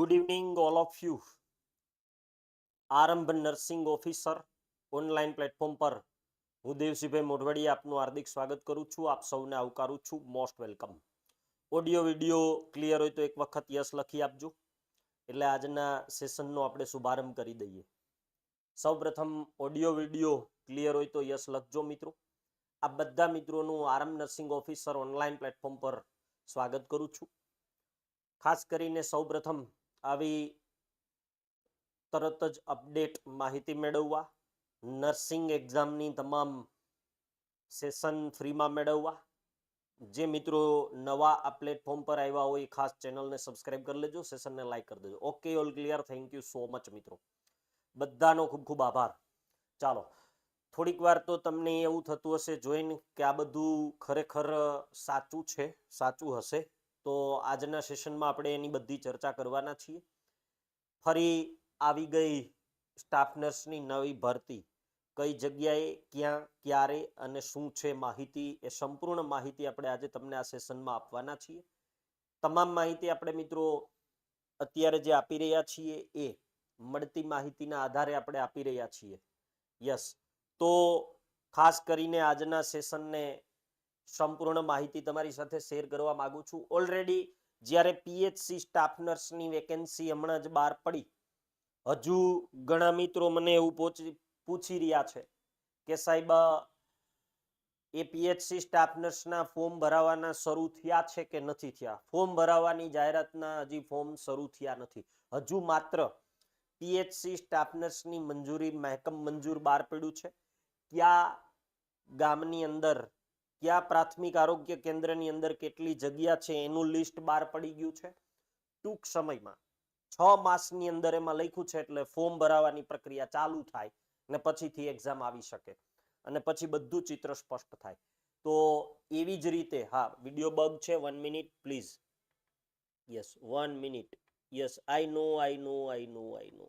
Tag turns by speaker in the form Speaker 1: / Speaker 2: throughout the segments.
Speaker 1: Good evening all of you Aarambh nursing officer online platform પર હું દેવસિંહભાઈ મોઢવાડીએ આપનું હાર્દિક સ્વાગત કરું છું. આપ સૌને આવકારું છું. Most welcome audio video clear હોય તો એક વખત યસ લખી આપજો. એટલે આજના સેશનનો આપણે શુભારંભ કરી દઈએ. સૌપ્રથમ ઓડિયો વિડિયો ક્લિયર હોય તો યસ લખજો મિત્રો. આ બધા મિત્રોનું આરંભ નર્સિંગ ઓફિસર ઓનલાઈન પ્લેટફોર્મ પર સ્વાગત કરું છું. ખાસ કરીને સૌપ્રથમ આવી તરત જ અપડેટ માહિતી મેળવવા નર્સિંગ એક્ઝામની તમામ સેશન ફ્રીમાં મેળવવા. જે મિત્રો નવા આ પ્લેટફોર્મ પર આવ્યા હોય ખાસ ચેનલને સબસ્ક્રાઇબ કરી લેજો સેશનને લાઇક કરી દેજો. Okay all clear thank you so much મિત્રો. બધાનો ખૂબ ખૂબ આભાર. ચાલો, થોડીક વાર તો તમને એવું થતું હશે, જોઈને કે આ બધું ખરેખર સાચું છે, સાચું હશે. તો આજના સેશનમાં આપણે એની બધી ચર્ચા કરવાના છીએ. ફરી આવી ગઈ સ્ટાફ નર્સની નવી ભરતી. કઈ જગ્યાએ, ક્યાં, ક્યારે અને શું છે માહિતી એ સંપૂર્ણ માહિતી આપણે આજે તમને આ સેશનમાં આપવાના છીએ. તમામ માહિતી આપણે મિત્રો અત્યારે જે આપી રહ્યા છીએ એ મળતી માહિતીના આધારે આપણે આપી રહ્યા છીએ. યસ. તો ખાસ કરીને આજના સેશનને સંપૂર્ણ માહિતી તમારી સાથે શેર કરવા માંગુ છું. ઓલરેડી જ્યારે પીએચસી સ્ટાફ નર્સની વેકેન્સી હમણાં જ બહાર પડી, હજુ ઘણા મિત્રો મને એવું પૂછી રહ્યા છે કે સાહેબ, એ પીએચસી સ્ટાફ નર્સના ફોર્મ ભરાવાના શરૂ થયા છે કે નથી થયા? ફોર્મ ભરાવાની જાહેરાતના હજી ફોર્મ શરૂ થયા નથી. હજુ માત્ર પીએચસી સ્ટાફ નર્સની મંજૂરી, મહેકમ મંજૂર બહાર પડ્યું છે. કયા ગામની અંદર કયા પ્રાથમિક આરોગ્ય કેન્દ્રની અંદર કેટલી જગ્યા છે એનું લિસ્ટ બહાર પડી ગયું છે? ટૂંક સમયમાં. છ માસની અંદર એમાં લખ્યું છે એટલે ફોર્મ ભરાવાની પ્રક્રિયા ચાલુ થાય ને પછીથી એક્ઝામ આવી શકે અને પછી બધું ચિત્ર સ્પષ્ટ થાય. તો એવી જ રીતે, હા વીડિયો બગ છે one minute please yes one minute yes I know I know I know I know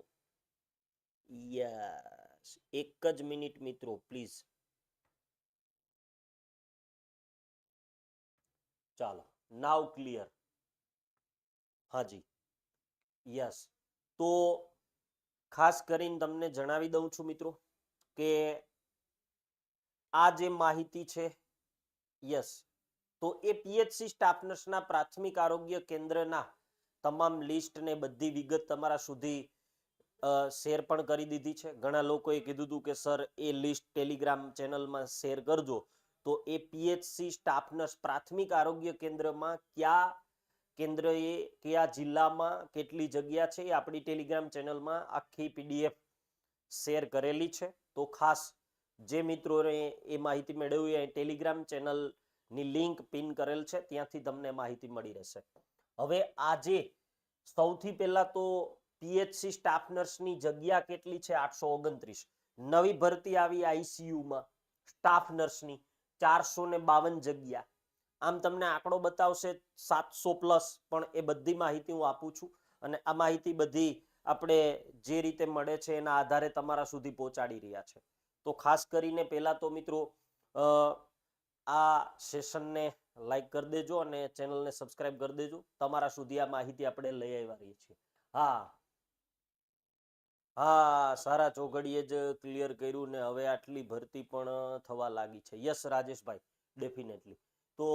Speaker 1: yes એક જ મિનિટ મિત્રો પ્લીઝ ચાલો નાવ ક્લિયર હાજી યસ તો ખાસ કરીને તમને જણાવી દઉં છું મિત્રો કે આ જે માહિતી છે યસ તો એ પીએચસી સ્ટાફનર્સના પ્રાથમિક આરોગ્ય કેન્દ્રના તમામ લિસ્ટ ને બધી વિગત તમારા સુધી શેર પણ કરી દીધી છે. ઘણા લોકોએ કીધું હતું કે સર એ લિસ્ટ ટેલિગ્રામ ચેનલમાં શેર કરજો. તો એ પીએચસી સ્ટાફ નર્સ પ્રાથમિક આરોગ્ય કેન્દ્રમાં કયા કેન્દ્રએ, કયા જિલ્લામાં કેટલી જગ્યા છે એ આપણી ટેલિગ્રામ ચેનલમાં આખી પીડીએફ શેર કરેલી છે. તો ખાસ જે મિત્રોએ એ માહિતી મેળવી એ ટેલિગ્રામ ચેનલની લિંક પિન કરેલ છે, ત્યાંથી તમને માહિતી મળી રહેશે. હવે આજે સૌથી પહેલા તો પીએચસી સ્ટાફ નર્સની જગ્યા કેટલી છે? આઠસો ઓગણત્રીસ. નવી ભરતી આવી આઈસીયુમાં સ્ટાફ નર્સની. ચારસો ને બાવન જગ્યા. આમ તમને આંકડો બતાવશે સાતસો પ્લસ, પણ એ બધી માહિતી હું આપું છું. અને આ માહિતી બધી આપણે જે રીતે મળે છે એના આધારે તમારા સુધી પહોંચાડી રહ્યા છે. તો ખાસ કરીને પહેલા તો મિત્રો આ સેશનને લાઈક કરી દેજો અને ચેનલને સબસ્ક્રાઈબ કરી દેજો. તમારા સુધી આ માહિતી આપણે લઈ રહીએ છીએ. હા હા, સારા ચોઘડીએ જ ક્લિયર કર્યું ને હવે આટલી ભરતી પણ થવા લાગી છે. યસ, રાજેશભાઈ ડેફિનેટલી તો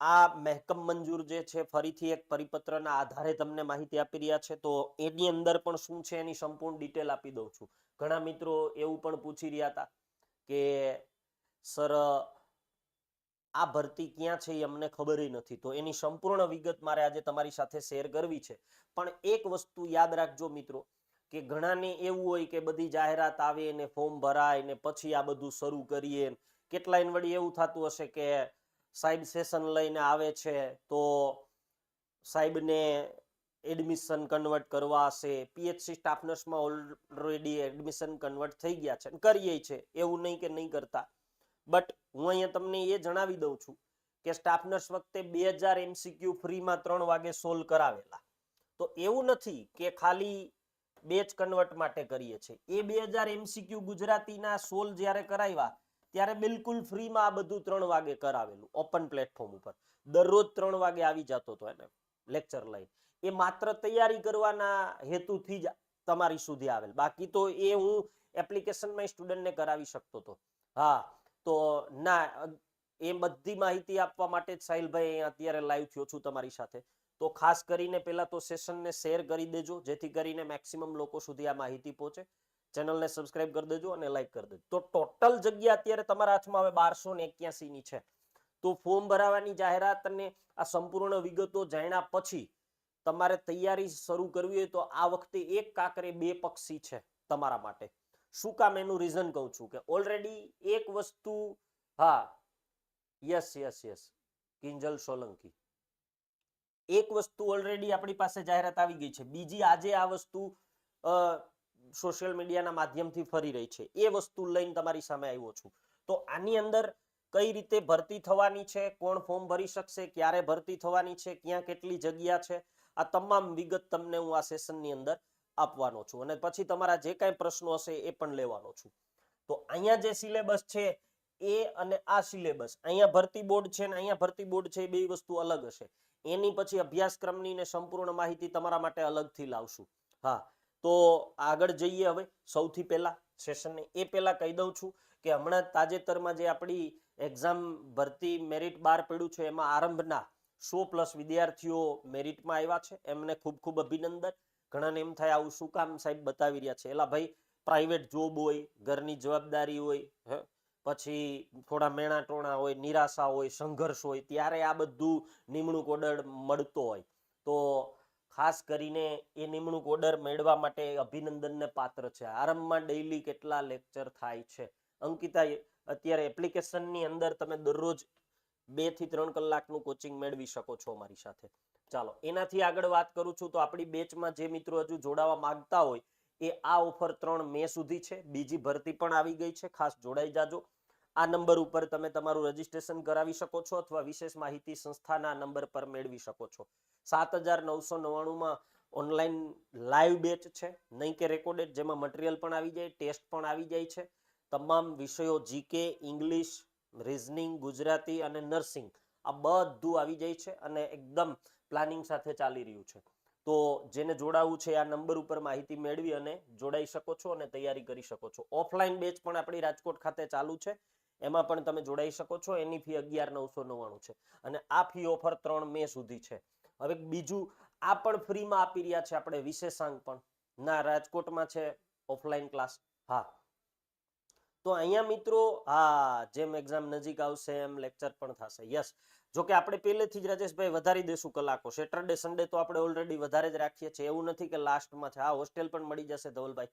Speaker 1: આ મહેકમ મંજૂર જે છે, ફરીથી એક પરિપત્રના આધારે તમને માહિતી આપી રહ્યા છે. તો એની અંદર પણ શું છે, એની સંપૂર્ણ ડિટેલ આપી દઉં છું. ઘણા મિત્રો એવું પણ પૂછી રહ્યા હતા કે, સર આ ભરતી ક્યાં છે એ અમને ખબર નથી. તો એની સંપૂર્ણ વિગત મારે આજે તમારી સાથે શેર કરવી છે. પણ એક વસ્તુ યાદ રાખજો મિત્રો કે ઘણાને એવું હોય કે બધી જાહેરાત આવે ને ફોર્મ ભરાય ને પછી આ બધું શરૂ કરીએ કેટલાય વળી એવું થતું હશે કે સાહેબ સેશન લઈને આવે છે તો સાહેબને એડમિશન કન્વર્ટ કરવા હશે, પીએચસી સ્ટાફ નર્સમાં ઓલરેડી એડમિશન કન્વર્ટ થઈ ગયા છે કરીએ છે, એવું નહીં કે નહીં કરતા. બટ હું અહીંયા તમને એ જણાવી દઉં છું કે સ્ટાફ નર્સ વખતે બે હજાર એમસીક્યુ ફ્રીમાં ત્રણ વાગે સોલ્વ કરાવેલા. તો એવું નથી કે ખાલી બેચ કન્વર્ટ માટે કરીએ છીએ. એ બે હજાર એમસીક્યુ ગુજરાતીના સોલ જ્યારે કરાવ્યા, ત્યારે બિલકુલ ફ્રીમાં આ બધું ત્રણ વાગે કરાવેલું ઓપન પ્લેટફોર્મ ઉપર. દરરોજ ત્રણ વાગે આવી જતો હતો એને લેક્ચર લઈ. એ માત્ર તૈયારી કરવાના હેતુથી જ તમારી સુધી આવેલ. બાકી તો એ હું એપ્લિકેશનમાં સ્ટુડન્ટને કરાવી શકતો હતો. હા, તો ના, એ બધી માહિતી આપવા માટે જ સાહિલભાઈ અત્યારે લાઈવ થયો છું તમારી સાથે. તો ખાસ કરીને પહેલા તો સેશનને શેર કરી દેજો, જેથી કરીને મેક્સિમમ લોકો સુધી આ માહિતી પહોંચે. ચેનલને સબસ્ક્રાઇબ કરી દેજો અને લાઈક કરી દેજો. તો ટોટલ જગ્યા અત્યારે તમારા હાથમાં હવે બારસો ને એક્યાસી છે. તો ફોર્મ ભરાવાની જાહેરાત અને આ સંપૂર્ણ વિગતો જાણ્યા પછી તમારે તૈયારી શરૂ કરવી હોય તો આ વખતે એક કાકરે બે પક્ષી છે તમારા માટે. શું કામ એનું રીઝન કહું છું કે ઓલરેડી એક વસ્તુ હા yes yes yes Kinjal Solanki. એક વસ્તુ ઓલરેડી આપણી પાસે જાહેરાત આવી ગઈ છે. બીજી આજે આ વસ્તુ સોશિયલ મીડિયાના માધ્યમથી ફરી રહી છે. એ વસ્તુ લઈને તમારી સામે આવ્યો છું. તો આની અંદર કઈ રીતે ભરતી થવાની છે, કોણ ફોર્મ ભરી શકશે, ક્યારે ભરતી થવાની છે, ક્યાં કેટલી જગ્યા છે, આ તમામ વિગત તમને હું આ સેશનની અંદર આપવાનો છું. અને પછી તમારા જે કાંઈ પ્રશ્નો હશે એ પણ લેવાનો છું. તો અહીંયા જે સિલેબસ છે એ અને આ સિલેબસ અહીંયા ભરતી બોર્ડ છે ને અહીંયા ભરતી બોર્ડ છે એ બે વસ્તુ અલગ હશે. એની પછી અભ્યાસક્રમની ને સંપૂર્ણ માહિતી તમારા માટે અલગથી લાવશું. હા, તો આગળ જઈએ હવે. સૌથી પહેલા સેશનને એ પહેલા કહી દઉં છું કે હમણાં તાજેતરમાં જે આપણી એક્ઝામ ભરતી મેરિટ બહાર પડ્યું છે, એમાં આરંભના સો પ્લસ વિદ્યાર્થીઓ મેરિટમાં આવ્યા છે. એમને ખૂબ ખૂબ અભિનંદન. ઘણાને એમ થાય, આવું શું કામ સાહેબ બતાવી રહ્યા છે? એલા, ભાઈ પ્રાઇવેટ જોબ હોય, ઘરની જવાબદારી હોય પછી થોડા મેણા ટોણા હોય, નિરાશા હોય, સંઘર્ષ હોય, ત્યારે આ બધું નિમણૂક ઓર્ડર મળતો હોય. તો ખાસ કરીને એ નિમણૂક ઓર્ડર મેળવવા માટે અભિનંદનને પાત્ર છે. આરંભમાં ડેઇલી કેટલા લેક્ચર થાય છે? અંકિતા, અત્યારે એપ્લિકેશનની અંદર તમે દરરોજ બેથી ત્રણ કલાકનું કોચિંગ મેળવી શકો છો અમારી સાથે. ચાલો, એનાથી આગળ વાત કરું છું તો આપણી બેચમાં જે મિત્રો હજુ જોડાવા માંગતા હોય એ આ ઓફર ત્રણ મે સુધી છે. બીજી ભરતી પણ આવી ગઈ છે. ખાસ જોડાઈ જાજો. આ નંબર ઉપર તમે તમારું રજીસ્ટ્રેશન કરાવી શકો છો અથવા વિશેષ માહિતી સંસ્થાના નંબર પર મેળવી શકો છો. સાત હજાર નવસો નવ્વાણુંમાં ઓનલાઈન લાઈવ બેચ છે. નહીં કે રેકોર્ડેડ, જેમાં મટીરિયલ પણ આવી જાય, ટેસ્ટ પણ આવી જાય છે. તમામ વિષયો જીકે ઇંગ્લિશ રિઝનિંગ ગુજરાતી અને નર્સિંગ આ બધું આવી જાય છે અને એકદમ પ્લાનિંગ સાથે ચાલી રહ્યું છે. તો જેને જોડાવું છે આ નંબર ઉપર માહિતી મેળવી અને જોડાઈ શકો છો અને તૈયારી કરી શકો છો. ઓફલાઈન બેચ પણ આપણી રાજકોટ ખાતે ચાલુ છે. એમાં પણ તમે જોડાઈ શકો છો. એની ફી અગિયાર નવસો નવ્વાણું છે અને આ ફી ઓફર ત્રણ મે સુધી છે. હવે બીજું, આ પણ ફ્રીમાં આપી રહ્યા છે આપણે વિશેષાંક પણ. ના, રાજકોટમાં છે ઓફલાઈન ક્લાસ. હા. તો અહીંયા મિત્રો, હા, જેમ એક્ઝામ નજીક આવશે એમ લેક્ચર પણ થશે. યસ જો કે આપણે પહેલેથી જ રાજેશભાઈ વધારી દેશું કલાકો. સેટરડે સન્ડે તો આપણે ઓલરેડી વધારે જ રાખીએ છીએ. એવું નથી કે લાસ્ટમાં છે. આ હોસ્ટેલ પણ મળી જશે ધવલભાઈ.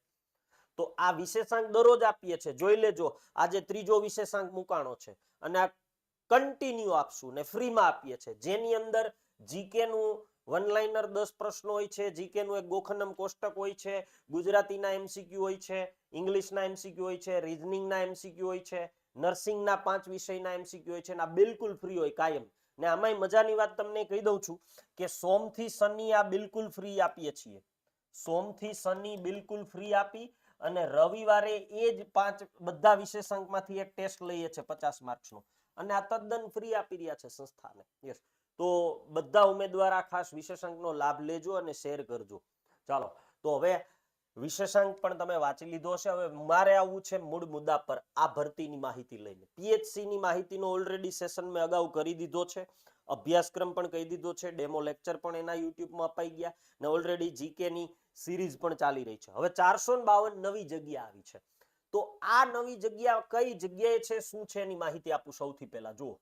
Speaker 1: તો આ વિશેષાંક દરરોજ આપીએ છીએ. જોઈ લેજો. આજે ત્રીજો વિશેષાંક મુકાણો છે. અને આ કન્ટિન્યુ આપશું ને ફ્રીમાં આપીએ છીએ. જેની અંદર જીકે નું વન લાઇનર દસ પ્રશ્નો હોય છે. જીકે નું એક ગોખનમ કોષ્ટક હોય છે. ગુજરાતીના એમસીક્યુ હોય છે. ઇંગ્લિશના એમસીક્યુ હોય છે. રિઝનિંગના એમસીક્યુ હોય છે. નર્સિંગના પાંચ વિષયના એમસીક્યુ હોય છે આ બિલકુલ ફ્રી હોય, કાયમ. ને આમાંય મજાની વાત તમને કહી દઉં છું કે સોમથી શનિ આ બિલકુલ ફ્રી આપીએ છીએ. સોમથી શનિ બિલકુલ ફ્રી આપી અને રવિવારે એ જ પાંચ બધા વિશેષાંકમાંથી એક ટેસ્ટ લઈએ છે પચાસ માર્ક્સનો. અને આ તદ્દન ફ્રી આપી રહ્યા છે સંસ્થાને. યસ તો બધા ઉમેદવાર આ ખાસ વિશેષાંકનો લાભ લેજો અને શેર કરજો. ચાલો. તો હવે વિશેષાંક પણ તમે વાંચી લીધો હશે. હવે મારે આવવું છે મૂળ મુદ્દા પર આ ભરતીની માહિતી લઈને. પીએચસીની માહિતીનો ઓલરેડી સેશન મેં અગાઉ કરી દીધો છે. અભ્યાસક્રમ પણ કહી દીધો છે. ડેમો લેક્ચર પણ એના યુટ્યુબમાં અપાઈ ગયા ને ઓલરેડી જીકેની સિરીઝ પણ ચાલી રહી છે. હવે ચારસો બાવન નવી જગ્યા આવી છે. તો આ નવી જગ્યા કઈ જગ્યાએ છે? શું છે? એની માહિતી આપું સૌથી પહેલા. જુઓ.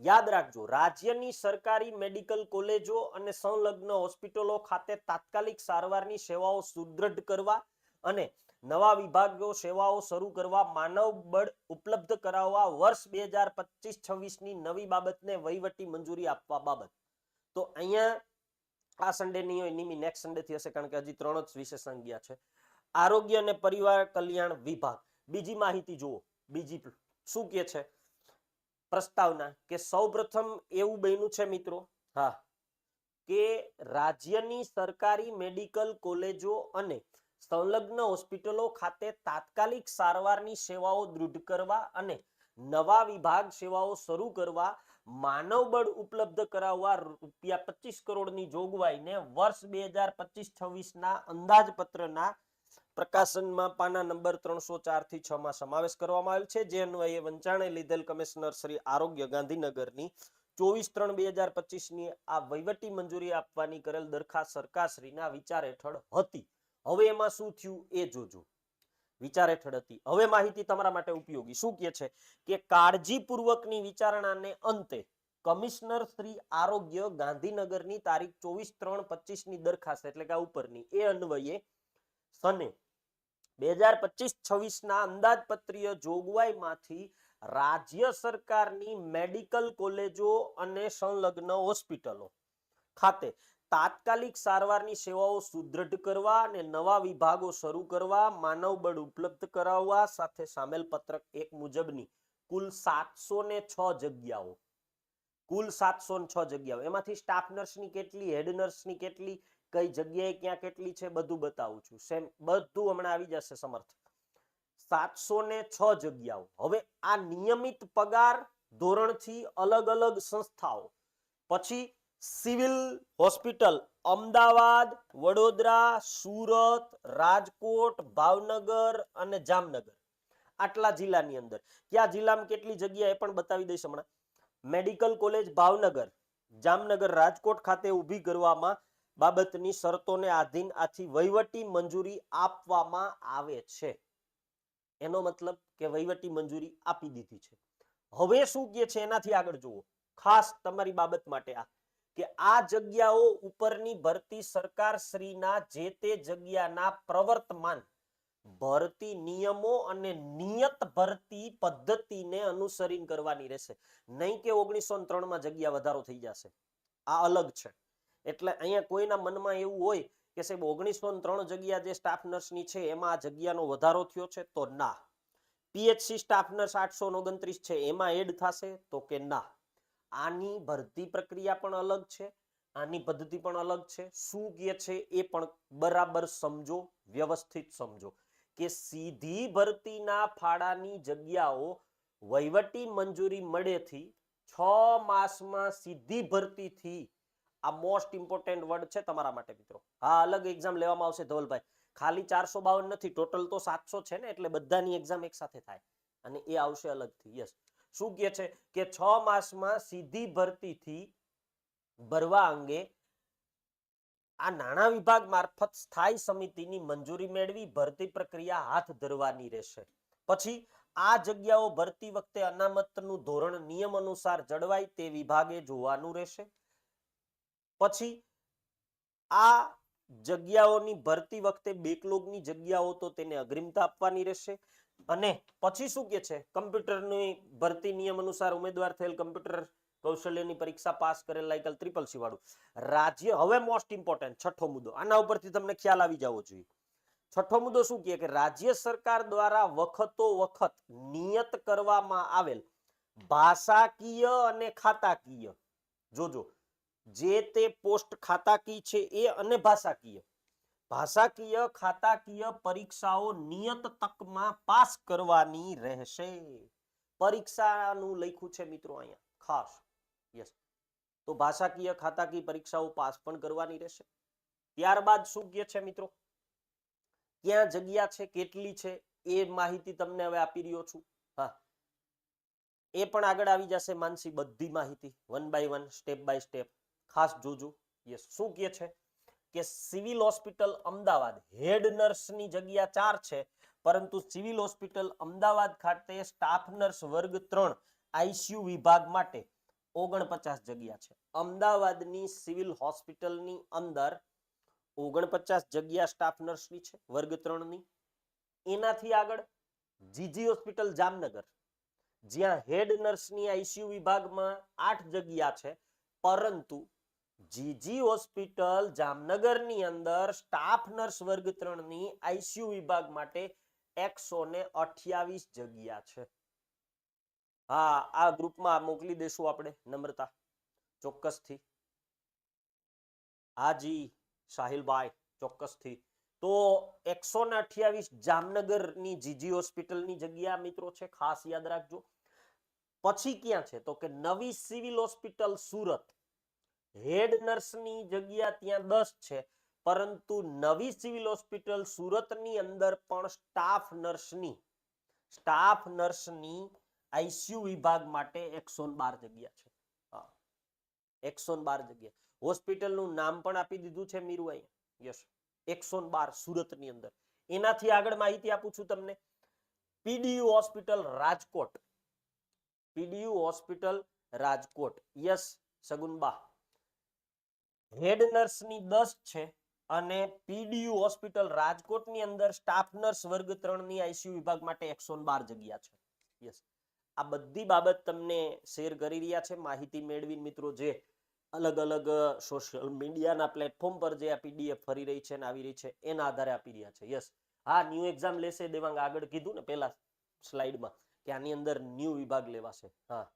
Speaker 1: યાદ રાખજો, રાજ્યની સરકારી મેડિકલ કોલેજો અને સંલગ્ન હોસ્પિટલો ખાતે તાત્કાલિક સારવારની સેવાઓ સુદૃઢ કરવા અને નવા વિભાગો સેવાઓ શરૂ કરવા માનવ બળ ઉપલબ્ધ કરાવવા વર્ષ બે હજાર પચીસ છવ્વીસની નવી બાબતને વહીવટી મંજૂરી આપવા બાબત. તો અહીંયા આ સન્ડે નહીં હોય નિમી નેક્સ્ટ સન્ડે થી હશે, કારણ કે હજી ત્રણ જ વિશેષાંક ગયા છે. આરોગ્ય અને પરિવાર કલ્યાણ વિભાગ. બીજી માહિતી જુઓ. બીજી શું કે છે? પ્રસ્તાવના કે સૌપ્રથમ એવું બન્યું છે મિત્રો, હા, કે રાજ્યની સરકારી મેડિકલ કોલેજો અને સંલગ્ન હોસ્પિટલો ખાતે તાત્કાલિક સારવારની સેવાઓ દૃઢ કરવા અને નવા વિભાગ સેવાઓ શરૂ કરવા માનવબળ ઉપલબ્ધ કરાવવા રૂપિયા પચીસ કરોડની જોગવાઈને વર્ષ બે હજાર પચીસ છવ્વીસના અંદાજપત્રના પ્રકાશનમાં પાના નંબર ત્રણસો ચારથી છ માં સમાવેશ કરવામાં આવેલ છે. જે અન્વયે વંચાણે લીધેલ કમિશનર શ્રી આરોગ્ય ગાંધીનગરની ચોવીસ ત્રણ બે હજાર પચીસની આ વહીવટી મંજૂરી આપવાની કરેલ દરખાસ્ત સરકારશ્રીના વિચાર હેઠળ હતી. હવે એમાં શું થયું એ જોજો. વિચાર હેઠળ હતી. હવે માહિતી તમારા માટે ઉપયોગી. શું કહે છે? કે કાળજીપૂર્વકની વિચારણાને અંતે કમિશનર શ્રી આરોગ્ય ગાંધીનગરની તારીખ ચોવીસ ત્રણ પચીસની દરખાસ્ત, એટલે કે ઉપરની, એ અન્વયે સને નવા વિભાગો શરૂ કરવા માનવબળ ઉપલબ્ધ કરાવવા સાથે સામેલ પત્રક એક મુજબની કુલ સાતસો ને છ જગ્યાઓ. કુલ સાતસો છ જગ્યાઓ. એમાંથી સ્ટાફ નર્સની કેટલી, હેડ નર્સની કેટલી કઈ જગ્યાએ ક્યાં કેટલી છે બધું બતાવું છું. સેમ બધું હમણાં આવી જશે સમર્થ સાતસો ને છ જગ્યાઓ. હવે આ નિયમિત પગાર ધોરણથી અલગ અલગ સંસ્થાઓ. પછી સિવિલ હોસ્પિટલ, અમદાવાદ, વડોદરા, સુરત, રાજકોટ, ભાવનગર અને જામનગર. આટલા જિલ્લાની અંદર. કયા જિલ્લામાં કેટલી જગ્યા એ પણ બતાવી દઈશ હમણાં. મેડિકલ કોલેજ ભાવનગર, જામનગર રાજકોટ ખાતે ઊભી કરવામાં બાબતની શરતોને આધીન આથી વહીવટી મંજૂરી આપવામાં આવે છે. એનો મતલબ કે વહીવટી મંજૂરી આપી દીધી છે. હવે શું કે છે એનાથી આગળ જુઓ. ખાસ તમારી બાબત માટે આ, કે આ જગ્યાઓ ઉપરની ભરતી સરકાર શ્રીના જે તે જગ્યાના પ્રવર્તમાન ભરતી નિયમો અને નિયત ભરતી પદ્ધતિને અનુસરીને કરવાની રહેશે. નહીં કે ઓગણીસો ત્રણમાં જગ્યા વધારો થઈ જશે. આ અલગ છે. એટલે અહીંયા કોઈના મનમાં એવું હોય કે સાહેબ ઓગણીસો ત્રણ જગ્યા જે સ્ટાફ નર્સની છે, એમાં આ જગ્યાનો વધારો થયો છે તો ના. પીએચસી સ્ટાફ નર્સ આઠસો ઓગણત્રીસ છે, એમાં એડ થશે તો કે ના. આની ભરતી પ્રક્રિયા પણ અલગ છે, આની પદ્ધતિ પણ અલગ છે. શું કે છે એ પણ બરાબર સમજો, વ્યવસ્થિત સમજો કે સીધી ભરતીના ફાળાની જગ્યાઓ વહીવટી મંજૂરી મળેથી છ માસમાં સીધી ભરતીથી આ મોસ્ટ ઇમ્પોર્ટન્ટ વર્ડ છે તમારા માટે મિત્રો. હા, અલગ એક્ઝામ લેવામાં આવશે ધવલભાઈ. ખાલી ચારસો બાવન નથી ટોટલ તો સાતસો છે ને, એટલે બધાની એક્ઝામ એક સાથે થાય. અને એ આવશે અલગથી યસ શું કે છે? કે છ માસમાં સીધી ભરતીથી ભરવા અંગે આ નાણાં વિભાગ મારફત સ્થાયી સમિતિની મંજૂરી મેળવી ભરતી પ્રક્રિયા હાથ ધરવાની રહેશે. પછી આ જગ્યાઓ ભરતી વખતે અનામતનું ધોરણ નિયમ અનુસાર જળવાય તે વિભાગે જોવાનું રહેશે. પછી આ જગ્યાઓની ભરતી વખતે બેકલોગની જગ્યાઓ તો તેને અગ્રિમતા આપવાની રહેશે. અને પછી શું કે છે? કમ્પ્યુટરની ભરતી નિયમ અનુસાર ઉમેદવાર થયેલ કમ્પ્યુટર કૌશલ્યની પરીક્ષા પાસ કરેલ એકલ ત્રિપલ સી વાળું. રાજ્ય હવે મોસ્ટ ઇમ્પોર્ટન્ટ છઠ્ઠો મુદ્દો. આના ઉપરથી તમને ખ્યાલ આવી જવો જોઈએ. છઠ્ઠો મુદ્દો શું કહે કે રાજ્ય સરકાર દ્વારા વખતો વખત નિયત કરવામાં આવેલ ભાષાકીય અને ખાતાકીય. જોજો. જે તે પોસ્ટ ખાતાકીય છે એ અને ભાષાકીય. ભાષાકીય ખાતાકીય પરીક્ષાઓ નિયત તકમાં પાસ કરવાની રહેશે. પરીક્ષાનું લખ્યું છે મિત્રો અહીંયા, ખાસ. યસ તો ભાષાકીય ખાતાકીય પરીક્ષાઓ પાસ પણ કરવાની રહેશે. ત્યારબાદ શું કહે છે મિત્રો? ક્યાં જગ્યા છે, કેટલી છે, એ માહિતી તમને હવે આપી રહ્યો છું. હા. એ પણ આગળ આવી જશે માનસી બધી માહિતી one by one step by step ખાસ જોજો, એ શું કહે છે? કે સિવિલ હોસ્પિટલ અમદાવાદ હેડ નર્સની જગ્યા ચાર છે, પરંતુ સિવિલ હોસ્પિટલ અમદાવાદ ખાતે સ્ટાફ નર્સ વર્ગ ત્રણ આઈસીયુ વિભાગ માટે ઓગણપચાસ જગ્યા છે. અમદાવાદની સિવિલ હોસ્પિટલની અંદર ઓગણપચાસ જગ્યા સ્ટાફ નર્સની છે, વર્ગ ત્રણની. એનાથી આગળ જીજી હોસ્પિટલ જામનગર, જ્યાં હેડ નર્સની આઈસીયુ વિભાગમાં આઠ જગ્યા છે, પરંતુ જીજી હોસ્પિટલ જામનગરની અંદર સ્ટાફ નર્સ વર્ગ ત્રણની આઈસીયુ વિભાગ માટે એકસો ને અઠ્યાવીસ જગ્યા છે. હા, આ ગ્રુપમાં મોકલી દેશું આપણે નમ્રતા ચોક્કસથી. હાજી સાહિલભાઈ, ચોક્કસથી. તો એકસો ને અઠ્યાવીસ જામનગરની જીજી હોસ્પિટલની જગ્યા મિત્રો છે, ખાસ યાદ રાખજો. પછી ક્યાં છે? તો કે નવી સિવિલ હોસ્પિટલ સુરત. હેડ નર્સની જગ્યા ત્યાં દસ છે, પરંતુ નવી સિવિલ હોસ્પિટલ સુરતની અંદર પણ સ્ટાફ નર્સની સ્ટાફ નર્સની આઈસીયુ વિભાગ માટે એકસો બાર જગ્યા છે. એકસો બાર જગ્યા. હોસ્પિટલનું નામ પણ આપી દીધું છે મીરુભાઈ યસ, એકસો બાર સુરતની અંદર. એનાથી આગળ માહિતી આપું છું તમને. PDU hospital Rajkot. PDU hospital Rajkot. Yes Sagunba head નર્સની દસ છે અને પીડીયુ હોસ્પિટલ રાજકોટની અંદર સ્ટાફ નર્સ વર્ગ ત્રણની આઈસીયુ વિભાગ માટે એકસો બાર જગ્યા છે. યસ આ બધી બાબત તમને શેર કરી રહ્યા છે. માહિતી મેળવી મિત્રો જે અલગ અલગ સોશિયલ મીડિયાના પ્લેટફોર્મ પર જે આ પીડીએફ ફરી રહી છે અને આવી રહી છે, એના આધારે આપી રહ્યા છે. યસ હા ન્યૂ એક્ઝામ લેશે દેવાંગ આગળ કીધું ને પેલા સ્લાઇડમાં કે આની અંદર ન્યૂ વિભાગ લેવાશે. હા.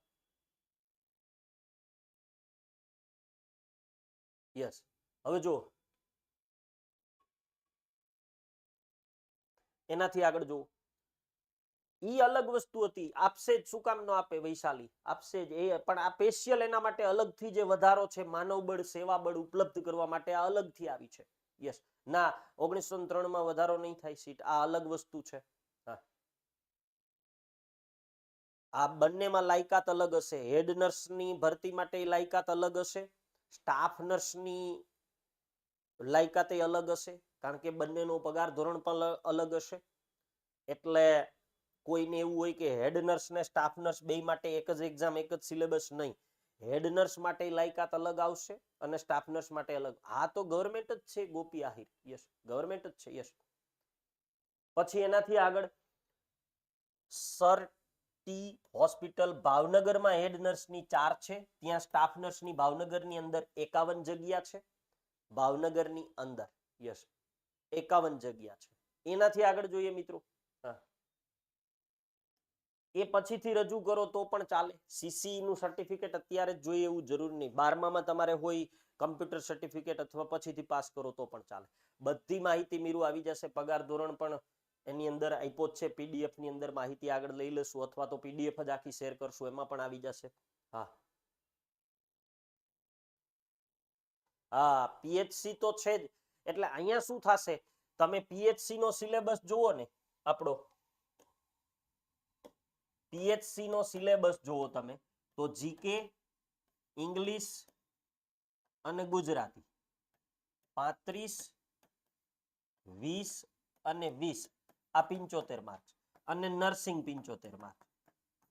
Speaker 1: યસ હવે જો એનાથી આગળ જો ઈ અલગ વસ્તુ હતી. આપશે જ શું કામ ન આપે વૈશાલી? આપશે જ. એ પણ આ સ્પેશિયલ એના માટે અલગથી જે વધારો છે, માનવ બળ, સેવા બળ ઉપલબ્ધ કરવા માટે આ અલગથી આવી છે. યસ ના, ઓગણીસો ત્રણમાં વધારો નહીં થાય સીટ. આ અલગ વસ્તુ છે. આ બંનેમાં લાયકાત અલગ હશે. હેડ નર્સની ભરતી માટે લાયકાત અલગ હશે. સ્ટાફ નર્સની લાયકાત અલગ હશે, કારણ કે બંનેનો પગાર ધોરણ પણ અલગ હશે. એટલે કોઈને એવું હોય કે હેડ નર્સ ને સ્ટાફ નર્સ બે માટે એક જ એક્ઝામ એક જ સિલેબસ નહીં. હેડ નર્સ માટે લાયકાત અલગ આવશે અને સ્ટાફ નર્સ માટે અલગ. હા તો ગવર્મેન્ટ જ છે, ગોપી આહિર. યસ ગવર્મેન્ટ જ છે, યસ. પછી એનાથી આગળ. સર ટી હોસ્પિટલ ભાવનગરમાં હેડ નર્સની ચાર છે, ત્યાં સ્ટાફ નર્સની ભાવનગરની અંદર એકાવન જગ્યા છે, ભાવનગરની અંદર, યસ, એકાવન જગ્યા છે. એનાથી આગળ જોઈએ મિત્રો. એ પછીથી રજૂ કરો તો પણ ચાલે. સીસી નું સર્ટિફિકેટ અત્યારે જ જોઈએ એવું જરૂર નહીં. બારમામાં તમારે હોય કમ્પ્યુટર સર્ટિફિકેટ અથવા પછીથી પાસ કરો તો પણ ચાલે. બધી માહિતી મીરું આવી જશે. પગાર ધોરણ પણ એની અંદર આપ્યો જ છે પીડીએફની અંદર માહિતી આગળ લઈ લેશું અથવા તો પીડીએફ જ આખી શેર કરશું, એમાં પણ આવી જશે. હા. હા પીએચસી તો છે જ. એટલે અહીંયા શું થશે? તમે પીએચસી નો સિલેબસ જુઓ ને, આપણો. પીએચસી નો સિલેબસ જુઓ તમે, તો જીકે ઇંગ્લિશ અને ગુજરાતી. પાંત્રીસ, વીસ અને વીસ. આ પિંચોતેર માર્ક્સ અને નર્સિંગ પિંચોતેર માર્ક્સ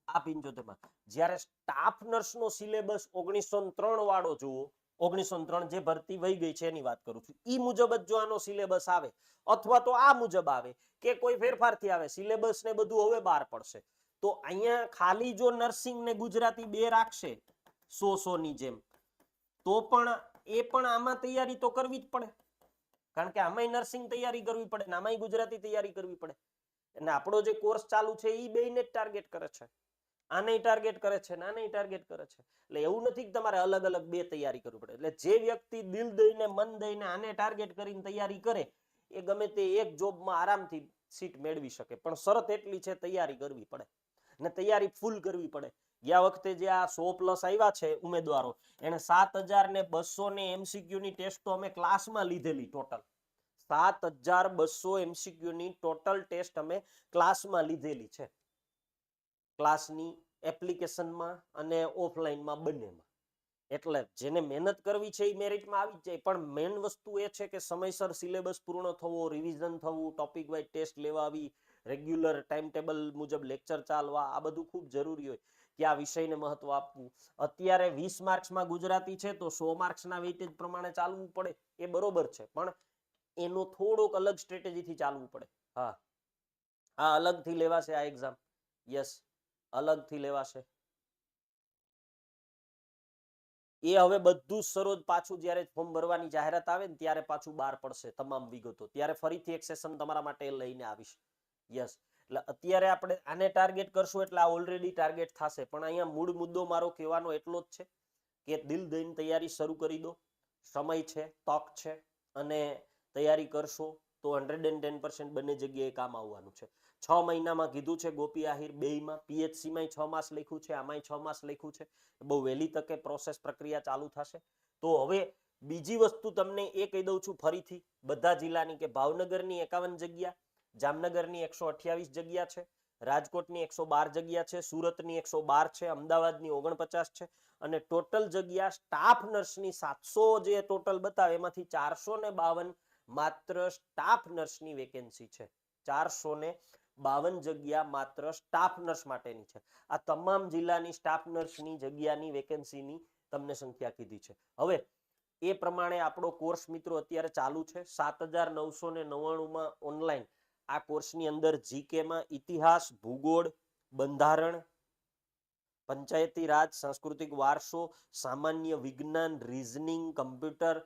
Speaker 1: આ પિંચોતેર માર્ક્સ જ્યારે સ્ટાફ નર્સનો સિલેબસ ઓગણીસો ત્રણ વાળો જુઓ, ઓગણીસો ત્રણ જે ભરતી વહી ગઈ છે એની વાત કરું છું. ઈ મુજબ જ જો આનો સિલેબસ આવે, અથવા તો આ મુજબ આવે, કે કોઈ ફેરફારથી આવે સિલેબસ ને બધું હવે બહાર પડશે. તો અહીંયા ખાલી જો નર્સિંગ ને ગુજરાતી બે રાખશે સો સો ની જેમ, તો પણ એ પણ આમાં તૈયારી તો કરવી જ પડે. કારણ કે આમાંય નર્સિંગ તૈયારી કરવી પડે ને ગુજરાતી તૈયારી કરવી પડે. અને આપણો જે કોર્સ ચાલુ છે એ બેયને જ ટાર્ગેટ કરે છે. આને ટાર્ગેટ કરે છે આને ટાર્ગેટ કરે છે. એટલે એવું નથી કે તમારે અલગ અલગ બે તૈયારી કરવી પડે. એટલે જે વ્યક્તિ દિલ દઈને, મન દઈને આને ટાર્ગેટ કરીને તૈયારી કરે, એ ગમે તે એક જોબમાં આરામથી સીટ મેળવી શકે. પણ શરત એટલી છે તૈયારી કરવી પડે. ને તૈયારી ફૂલ કરવી પડે. ગયા વખતે જે આ સો પ્લસ આવ્યા છે ઉમેદવારો એને સાત હજાર ને બસો ને એમસીક્યુ ની ટેસ્ટ અમે ક્લાસમાં લીધેલી ટોટલ સાત હજાર બસો એમસીક્યુ ની ટોટલ ટેસ્ટ અમે ક્લાસમાં લીધેલી છે. ક્લાસની એપ્લિકેશનમાં અને ઓફલાઈનમાં બંનેમાં. એટલે જેને મહેનત કરવી છે એ મેરિટમાં આવી જાય. પણ મેઇન વસ્તુ એ છે કે સમયસર સિલેબસ પૂર્ણ થવો રિવિઝન થવું ટોપિક વાઇઝ ટેસ્ટ લેવા આવી રેગ્યુલર ટાઈમ ટેબલ મુજબ લેક્ચર ચાલવા, આ બધું ખૂબ જરૂરી હોય. કે વિષયને મહત્વ આપવું? અત્યારે વીસ માર્ક્સમાં ગુજરાતી છે તો સો માર્ક્સના વેટેજ પ્રમાણે ચાલવું પડે, એ બરોબર છે. પણ એનો થોડોક અલગ સ્ટ્રેટેજીથી ચાલવું પડે. હા. આ અલગથી લેવાશે આ એક્ઝામ યસ અલગથી લેવાશે. એ હવે બધું જ સરોજ પાછું જ્યારે ફોર્મ ભરવાની જાહેરાત આવે ને ત્યારે પાછું બહાર પડશે તમામ વિગતો. ત્યારે ફરીથી એક સેશન તમારા માટે લઈને આવીશ. યસ એટલે અત્યારે આપણે આને ટાર્ગેટ કરશું એટલે આ ઓલરેડી ટાર્ગેટ થશે. પણ અહીંયા મૂળ મુદ્દો મારો કહેવાનો એટલો જ છે કે દિલ દઈને તૈયારી શરૂ કરી દો. સમય છે, તક છે અને તૈયારી કરશો તો હંડ્રેડ એન્ડ ટેન પર્સન્ટ બંને જગ્યાએ કામ આવવાનું છે. છ મહિનામાં કીધું છે ગોપી આહિર બેયમાં પીએચસીમાં છ માસ લખ્યું છે, આમાંય છ માસ લખ્યું છે. બહુ વહેલી તકે પ્રોસેસ પ્રક્રિયા ચાલુ થશે. તો હવે બીજી વસ્તુ તમને એ કહી દઉં છું ફરીથી, બધા જિલ્લાની કે ભાવનગરની એકાવન જગ્યા જામનગરની એકસો અઠ્યાવીસ જગ્યા છે, રાજકોટની એકસો બાર જગ્યા છે, સુરતની એકસો બાર છે, અમદાવાદની ઓગણપચાસ છે અને ટોટલ જગ્યા સ્ટાફ નર્સની સાતસો જે ટોટલ બતાવે, એમાંથી ચારસો ને બાવન માત્ર સ્ટાફ નર્સની વેકેન્સી છે. ચારસો ને બાવન જગ્યા માત્ર સ્ટાફ નર્સ માટેની છે. આ તમામ જિલ્લાની સ્ટાફ નર્સની જગ્યાની વેકેન્સીની તમને સંખ્યા કીધી છે. હવે, એ પ્રમાણે આપણો કોર્સ મિત્રો અત્યારે ચાલુ છે, સાત હજાર નવસો ને નવ્વાણુંમાં ઓનલાઈન આ કોર્સની અંદર જીકેમાં ઇતિહાસ, ભૂગોળ, બંધારણ, પંચાયતી રાજ, સાંસ્કૃતિક વારસો, સામાન્ય વિજ્ઞાન રીઝનિંગ કમ્પ્યુટર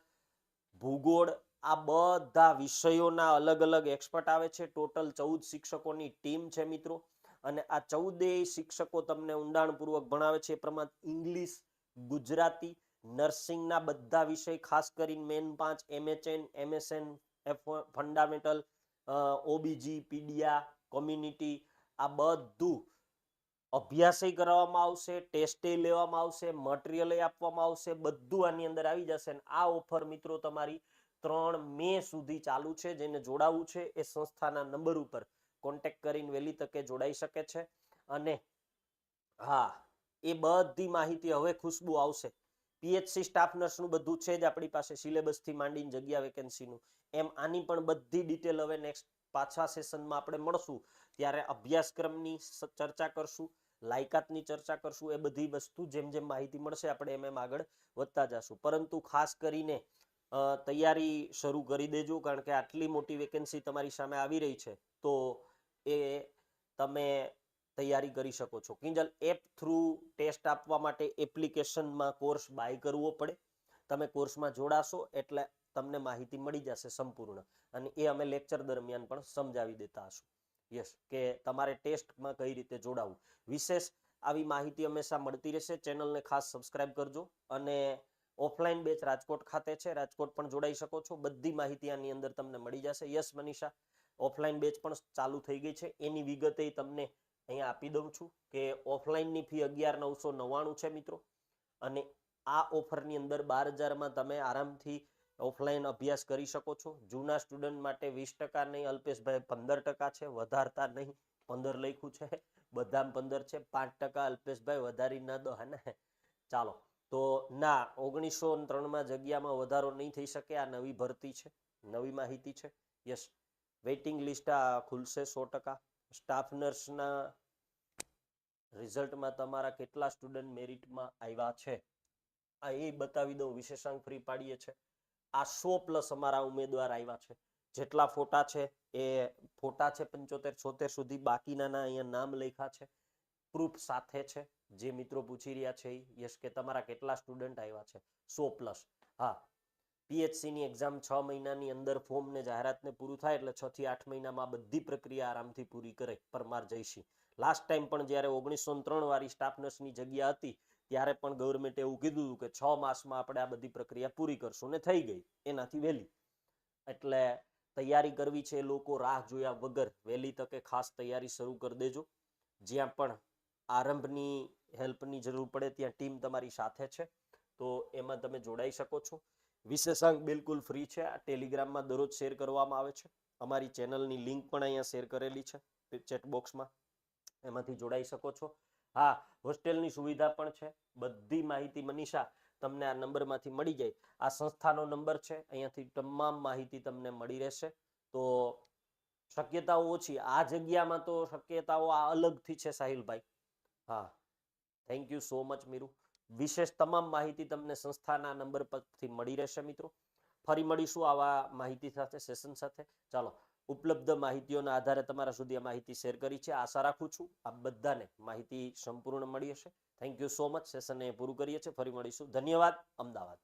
Speaker 1: ભૂગોળ, આ બધા વિષયોના અલગ અલગ એક્સપર્ટ આવે છે. ટોટલ ચૌદ શિક્ષકોની ટીમ છે મિત્રો. અને આ ચૌદેય શિક્ષકો તમને ઊંડાણપૂર્વક ભણાવે છે. એ પ્રમાણે ઇંગ્લિશ, ગુજરાતી, નર્સિંગના બધા વિષય, ખાસ કરીને મેન પાંચ MHN MSN fundamental OBG pedia community આ બધું અભ્યાસય કરવામાં આવશે ટેસ્ટે લેવામાં આવશે મટીરિયલ આપવામાં આવશે, બધું આની અંદર આવી જશે અને આ ઓફર મિત્રો તમારી ત્રણ મે સુધી ચાલુ છે, જેને જોડાવવું છે, એ સંસ્થાના નંબર ઉપર કોન્ટેક્ટ કરીને વહેલી તકે જોડાઈ શકે છે. અને હા, એ બધી માહિતી હવે ખુશ્બુ આવશે. પીએચસી સ્ટાફ નર્સનું બધું છે જ આપણી પાસે સિલેબસથી માંડીને જગ્યા વેકેન્સીનું એમ આની પણ બધી ડિટેલ હવે નેક્સ્ટ પાછા સેશનમાં આપણે મળશું. ત્યારે અભ્યાસક્રમની ચર્ચા કરશું, લાયકાતની ચર્ચા કરશું, એ બધી વસ્તુ જેમ જેમ માહિતી મળશે આપણે એમ એમ આગળ વધતા જશું. પરંતુ ખાસ કરીને તૈયારી શરૂ કરી દેજો, કારણ કે આટલી મોટી વેકેન્સી તમારી સામે આવી રહી છે. તો એ તમે તૈયારી કરી શકો છો. કિંજલ, એપ થ્રુ ટેસ્ટ આપવા માટે એપ્લિકેશનમાં કોર્સ બાય કરવો પડે. તમે કોર્સમાં જોડાશો એટલે તમને માહિતી મળી જશે સંપૂર્ણ. અને એ અમે લેક્ચર દરમિયાન પણ સમજાવી દેતા હશું. યસ કે તમારે ટેસ્ટમાં કઈ રીતે જોડાવું. વિશેષ આવી માહિતી હંમેશા મળતી રહેશે. ચેનલને ખાસ સબસ્ક્રાઇબ કરજો. અને ઓફલાઈન બેચ રાજકોટ ખાતે છે. રાજકોટ પણ જોડાઈ શકો છો. બધી માહિતી આની અંદર તમને મળી જશે. યસ મનીષા ઓફલાઈન બેચ પણ ચાલુ થઈ ગઈ છે. એની વિગતે તમને અહીંયા આપી દઉં છું કે ઓફલાઈનની ફી અગિયાર, નવસો નવ્વાણું છે મિત્રો. અને આ ઓફરની અંદર બાર હજારમાં તમે આરામથી ઓફલાઈન અભ્યાસ કરી શકો છો. જૂના સ્ટુડન્ટ માટે વીસ ટકા નહીં, અલ્પેશભાઈ પંદર ટકા છે, વધારતા નહીં. પંદર લખ્યું છે, બધામાં પંદર છે, પાંચ ટકા અલ્પેશભાઈ વધારી ના દો, હે ને? ચાલો, તો ના, ઓગણીસો ત્રણમાં જગ્યામાં વધારો નહીં થઈ શકે. આ નવી ભરતી છે, નવી માહિતી છે. યસ, વેઇટિંગ લિસ્ટ આ ખુલશે સો ટકા. સ્ટાફ નર્સના રિઝલ્ટમાં તમારા કેટલા સ્ટુડન્ટ મેરિટમાં આવ્યા છે? આ એ બતાવી દઉં, વિશેષાંક ફ્રી પાડીએ છે. આ સો પ્લસ અમારા ઉમેદવાર આવ્યા છે. જેટલા ફોટા છે એ ફોટા છે પંચોતેર, છોતેર સુધી બાકીના અહીંયા નામ લખ્યા છે. પ્રૂફ સાથે છે. જે મિત્રો પૂછી રહ્યા છે યશ કે તમારા કેટલા સ્ટુડન્ટ આવ્યા છે? સો પ્લસ. હા. પીએચસીની એક્ઝામ છ મહિનાની અંદર ફોર્મ ને જાહેરાતને પૂરું થાય એટલે છ થી આઠ મહિનામાં બધી પ્રક્રિયા આરામથી પૂરી કરે પરમાર જયસિંહ. લાસ્ટ ટાઈમ પણ જ્યારે ઓગણીસો ત્રણ વાળી સ્ટાફ નર્સની જગ્યા હતી, ત્યારે પણ ગવર્મેન્ટે એવું કીધું હતું કે છ માસમાં આપણે આ બધી પ્રક્રિયા પૂરી કરશું ને થઈ ગઈ, એનાથી વહેલી. એટલે તૈયારી કરવી છે લોકો રાહ જોયા વગર, વહેલી તકે ખાસ તૈયારી શરૂ કરી દેજો. જ્યાં પણ આરંભની હેલ્પની જરૂર પડે, ત્યાં ટીમ તમારી સાથે છે. તો એમાં તમે જોડાઈ શકો છો. વિશેષાંક બિલકુલ ફ્રી છે. આ ટેલિગ્રામમાં દરરોજ શેર કરવામાં આવે છે. અમારી ચેનલની લિંક પણ અહીંયા શેર કરેલી છે. ચેટ બોક્સમાં એમાંથી જોડાઈ શકો છો. હા, હોસ્ટેલની સુવિધા પણ છે. બધી માહિતી મનીષા તમને આ નંબરમાંથી મળી જાય. આ સંસ્થાનો નંબર છે. અહીંયાથી તમામ માહિતી તમને મળી રહેશે. તો શક્યતાઓ ઓછી. આ જગ્યામાં તો શક્યતાઓ આ અલગથી છે સાહિલભાઈ. હા. થેન્ક યુ સો મચ મીરુ વિશેષ તમામ માહિતી તમને સંસ્થાના નંબર પરથી મળી રહેશે, મિત્રો. ફરી મળીશું આવા માહિતી સાથે સેશન સાથે. ચાલો. ઉપલબ્ધ માહિતીઓના આધારે તમારા સુધી આ માહિતી શેર કરી છે. આશા રાખું છું આ બધાને માહિતી સંપૂર્ણ મળી હશે. થેન્ક યુ સો મચ સેશનને પૂરું કરીએ છીએ. ફરી મળીશું. ધન્યવાદ. અમદાવાદ.